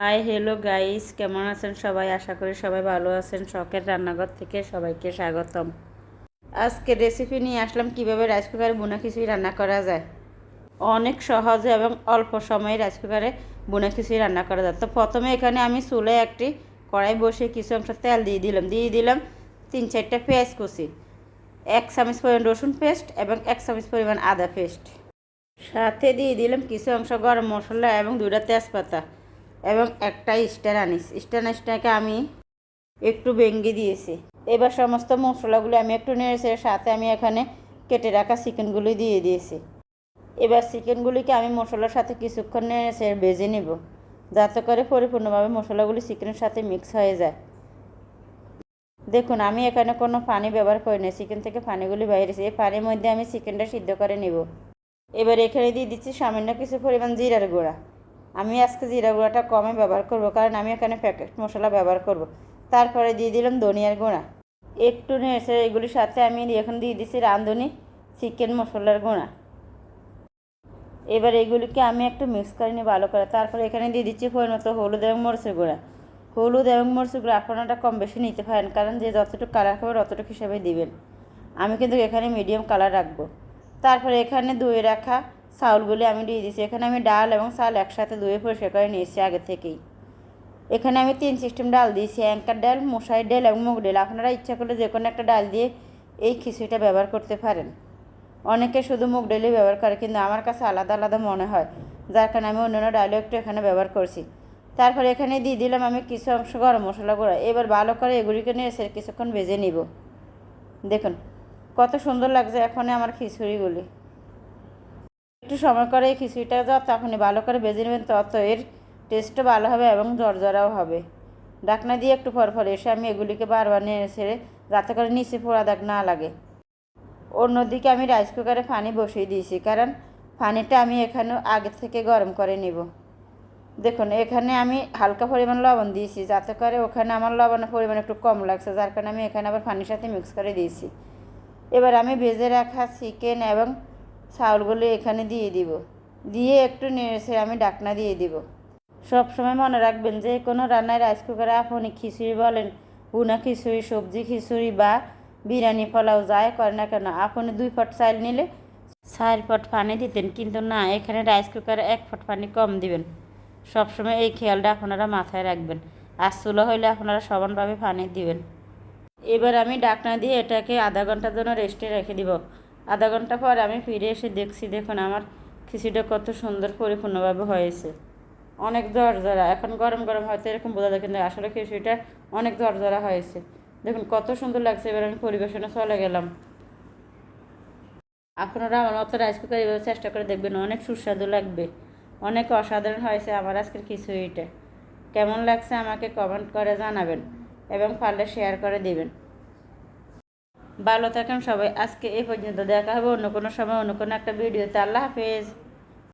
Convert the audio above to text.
High, hello guys, কেমন আছেন সবাই? আশা করি সবাই ভালো আছেন। শখের রান্নাঘর থেকে সবাইকে স্বাগতম। আজকে রেসিপি নিয়ে আসলাম কীভাবে রাইস কুকারে বুনা খিচুড়ি রান্না করা যায়। অনেক সহজে এবং অল্প সময়ে রাইস কুকারে বোনা খিচুড়ি রান্না করা যায়। তো প্রথমে এখানে আমি চুলে একটি কড়াই বসে কিছু অংশ তেল দিয়ে দিলাম। দিয়ে দিলাম তিন চারটা পেঁয়াজ কুচি, এক চামচ পরিমাণ রসুন পেস্ট এবং এক চামচ পরিমাণ আদা পেস্ট। সাথে দিয়ে দিলাম কিছু অংশ গরম মশলা এবং দুটা তেজপাতা। এবং একটা স্টার আনিস। স্টার আনিসটাকে আমি একটু ভেঙ্গে দিয়েছি। এবার সমস্ত মশলাগুলো আমি একটু নেড়েছি সাথে আমি এখানে কেটে রাখা চিকেনগুলি দিয়ে দিয়েছি। এবার চিকেনগুলিকে আমি মশলার সাথে কিছুক্ষণ নেড়েছে ভেজে নেব, যাতে করে পরিপূর্ণভাবে মশলাগুলি চিকেনের সাথে মিক্স হয়ে যায়। দেখুন, আমি এখানে কোনো পানি ব্যবহার করি না চিকেন থেকে পানিগুলি বাইরেছে এই পানির মধ্যে আমি চিকেনটা সিদ্ধ করে নেব। এবার এখানে দিয়ে দিচ্ছি সামান্য কিছু পরিমাণ জিরার গুঁড়া। আমি আজকে জিরা গুঁড়াটা কমে ব্যবহার করব, কারণ আমি এখানে প্যাকেট মশলা ব্যবহার করব। তারপরে দিয়ে দিলাম ধনিয়ার গুঁড়া। একটু নেড়েছে এগুলির সাথে আমি এখন দিয়ে দিচ্ছি রাঁধুনি চিকেন মশলার গুঁড়া। এবার এগুলিকে আমি একটু মিক্স করে নিই ভালো করে, তারপরে এখানে দিয়ে দিচ্ছি পরিমত হলুদ এবং মরিচের গুঁড়া। হলুদ এবং মরিচের গুঁড়া আপনারা কম বেশি নিতে পারেন, কারণ যে যতটুকু কালার খাবেন অতটুকু হিসাবে দিবেন। আমি কিন্তু এখানে মিডিয়াম কালার রাখব। তারপরে এখানে ধুয়ে রাখা চাউলগুলি আমি দিয়ে দিচ্ছি এখানে আমি ডাল এবং চাল একসাথে ধুয়ে পরিষ্কার করে নিয়েছি আগে থেকেই। এখানে আমি তিন সিস্টেম ডাল দিয়েছি, অ্যাঙ্কার ডাল, মশারি ডাল এবং মুগ ডাল। আপনারা ইচ্ছা করলে যে কোনো একটা ডাল দিয়ে এই খিচুড়িটা ব্যবহার করতে পারেন। অনেকে শুধু মুগ ডালই ব্যবহার করে, কিন্তু আমার কাছে আলাদা আলাদা মনে হয়। যার কারণে আমি অন্যান্য ডালও একটু এখানে ব্যবহার করছি। তারপরে এখানে দিয়ে দিলাম আমি কিছু অংশ গরম মশলা গুঁড়া। এবার ভালো করে এগুলিকে নিয়ে এসে কিছুক্ষণ ভেজে নিব। দেখুন, কত সুন্দর লাগছে এখন আমার খিচুড়িগুলি। একটু সময় করে এই খিচুড়িটা যত আপনি ভালো করে ভেজে নেবেন, তত এর টেস্টও ভালো হবে এবং জর্জরাও হবে। ডাকনা দিয়ে একটু পর পর এসে আমি এগুলিকে বারবার নিয়ে ছেড়ে যাতে করে নিচে পোড়া দাগ না লাগে। অন্যদিকে আমি রাইস কুকারে পানি বসিয়ে দিয়েছি, কারণ পানিটা আমি এখানে আগে থেকে গরম করে নেব। দেখুন, এখানে আমি হালকা পরিমাণ লবণ দিয়েছি, যাতে করে ওখানে আমার লবণের পরিমাণ একটু কম লাগছে, যার কারণে আমি এখানে আবার পানির সাথে মিক্স করে দিয়েছি। এবার আমি ভেজে রাখা চিকেন এবং চাউলগুলো এখানে দিয়ে দিব। দিয়ে একটু নেড়েছে আমি ডাকনা দিয়ে দিব। সব সময় মনে রাখবেন যে কোনো রান্নায় রাইস কুকারে আপনি খিচুড়ি বলেন বুনা খিচুড়ি, সবজি খিচুড়ি বা বিরিয়ানি পোলাও যায় করে না কেন, আপনি দুই ফট চাল নিলে চার ফট পানি দিতেন। কিন্তু না, এখানে রাইস কুকারে এক ফট পানি কম দিবেন। সবসময় এই খেয়ালটা আপনারা মাথায় রাখবেন। আর চুলো হইলে আপনারা সমানভাবে পানি দিবেন। এবার আমি ডাকনা দিয়ে এটাকে আধা ঘণ্টার জন্য রেস্টে রেখে দিব। আধা ঘণ্টা পর আমি ফিরে এসে দেখছি, দেখুন আমার খিচুড়িটা কত সুন্দর পরিপূর্ণভাবে হয়েছে। অনেক জর্জরা এখন গরম গরম হয়তো এরকম বোঝা যায়, কিন্তু আসলে খিচুড়িটা অনেক জর্জরা হয়েছে। দেখুন কত সুন্দর লাগছে, এবার আমি পরিবেশনে চলে গেলাম। আপনারা আমার মতো রাইস কুকার এভাবে চেষ্টা করে দেখবেন, অনেক সুস্বাদু লাগবে, অনেক অসাধারণ হয়েছে আমার আজকের খিচুড়িটা কেমন লাগছে আমাকে কমেন্ট করে জানাবেন এবং পারলে শেয়ার করে দিবেন। ভালো থাকেন সবাই। আজকে এই পর্যন্ত দেখা হবে অন্য কোনো সময়, অন্য কোনো একটা ভিডিওতে। আল্লাহ হাফেজ।